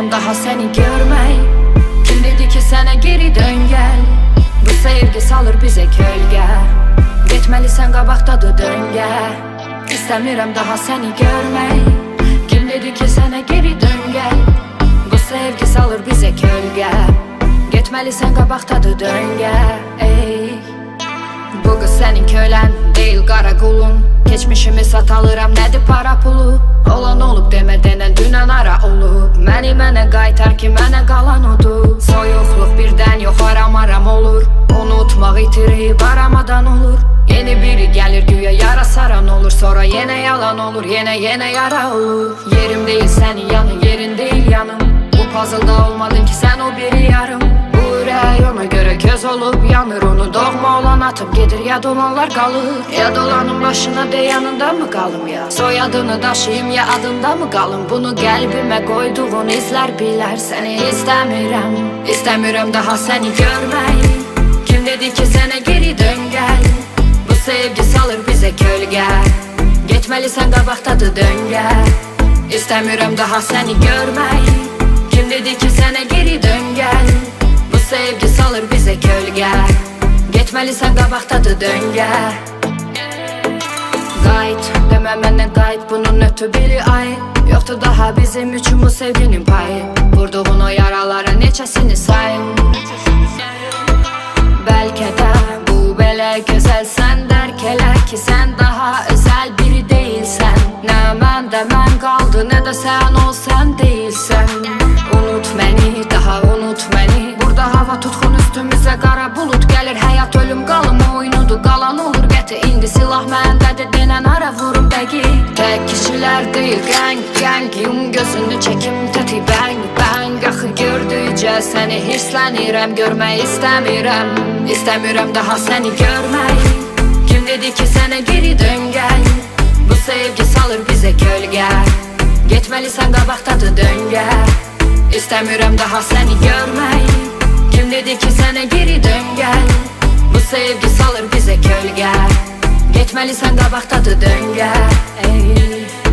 İstemiyorum daha seni görmeyi Kim dedi ki sana geri dön gel. Bu sevgi salır bize kölge Getmelisən qabaqdadır döngə İstemiyorum daha seni görmeyi Kim dedi ki sana geri dön gel. Bu sevgi salır bize kölge Getmelisən qabaqdadır döngə Ey. Bu qız sənin kölən deyil qara qulun Keçmişimi satalıram nədir para pulu ki mənə qalan odur. Soyuqluq birdən yox aram aram olur. Unutmaq itirib aramadan olur. Yeni biri gəlir güya yara saran olur. Sonra yenə yalan olur yenə yenə yara olur. Yerim deyil sənin yanın yerin deyil yanım. Bu puzzle'da olmadın ki sen o biri yarım. Bu ürək ona göre köz olup yanır Onu doğma olan atıp gedir ya dolanlar kalır Ya dolanın başına de yanında mı kalım ya? Soyadını daşıyım ya adında mı kalım? Bunu kalbime koyduğun izler biler. Seni istemiyorum İstemiyorum daha seni görmeyi. Kim dedi ki sana geri dön gel? Bu sevgi salır bize kölge Geçmelisən qabaqdadır döngə İstemiyorum daha seni görmeyi Geçmelisən qabaqdadır döngə Qayıt, demə mənə qayıt Bunun ötü biri ay. Yoxdur daha bizim üçün bu sevginin payı. Vurduğun o yaralara neçəsini sayım Bəlkə də bu belə gözəlsən Dərk elə ki sən daha özəl biri deyilsən Nə mən də mən qaldı nə də sən ol sən deyilsən Unut məni, daha unut məni Burada hava tutqun üstümüzə qara bulut gəlir Həyat ölüm qalım oyunudur qalan olur qəti İndi silah məndədir denən ara vurum dəqiq Tək kişilər deyil qəng qəng Yum gözünü çəkim təti bəng bəng Axı gördükcə səni hirslənirəm Görmək istəmirəm İstəmirəm daha səni görmək Kim dedi ki sənə geri dön gəl Bu sevgi salır bizə kölgə Getməlisən qabaqdadır döngə İstəmirəm daha səni görmək Kim dedi Getməlisən qabaqdadır döngə Ey